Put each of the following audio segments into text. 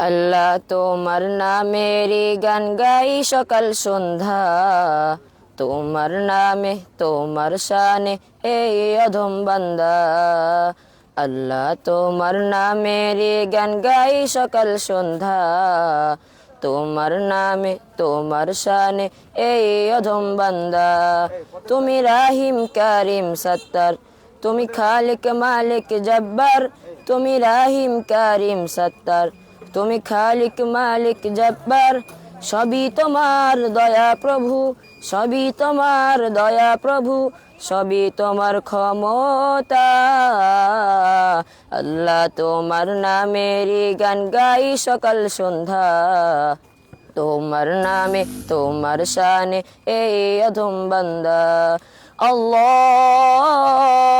আল্লাহ তোমার নামেরই গান গাই সকাল সন্ধ্যা। তোমার নামে, তোমার শানে এই অধম বান্দা। আল্লাহ তোমার নামেরই গান গাই সকাল সন্ধ্যা। তোমার নামে, তোমার শানে এই অধম বান্দা। তুমি রাহিম, কারিম, সত্তার। তুমি খালিক, মালিক, জব্বার। তুমি রাহিম, কারিম, সত্তার। তুমি খালিক মালিক জব্বার, সবই তোমার দয়া প্রভু, সবই তোমার দয়া প্রভু, সবই তোমার ক্ষমতা। আল্লাহ তোমার নামেরই গান গাই সকাল সন্ধ্যা। তোমার নামে, তোমার শানে এই অধম বান্দা। আল্লাহ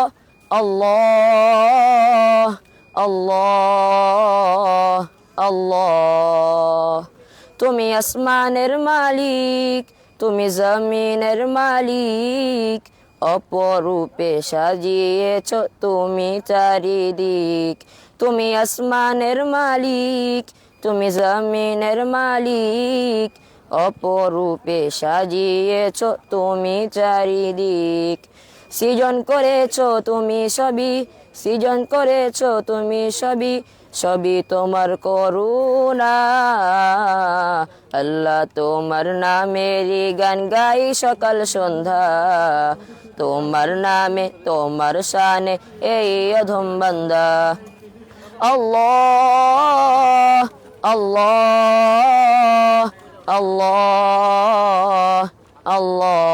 আল্লাহ আল্লাহ। আল্লাহ। তুমি আসমানের মালিক, তুমি জমিনের মালিক, অপরূপে সাজিয়েছ তুমি চারিদিক। তুমি আসমানের মালিক, তুমি জমিনের মালিক, অপরূপে সাজিয়েছ তুমি চারিদিক। সৃজন করেছ তুমি সবই, সৃজন করেছ তুমি সবই সবই তোমার করুণা। আল্লাহ তোমার নামেরই গান গাই সকাল সন্ধ্যা। তোমার নামে, তোমার শানে এই অধম বান্দা। আল্লাহ আল্লাহ আল্লাহ আল্লাহ।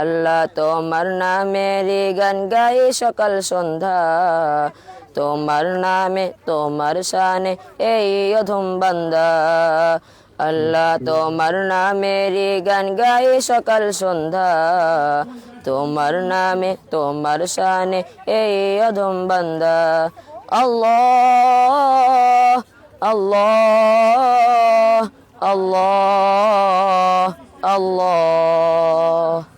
আল্লাহ তোমার নামের গান গাই সকাল সন্ধ্যা। তোমার নামে, তোমার শানে এই অধম বান্দা। আল্লাহ তোমার নামের গান গাই সকাল সন্ধ্যা। তোমার নামে, তোমার শানে এই অধম বান্দা। আল্লাহ আল্লাহ আল্লাহ আল্লাহ।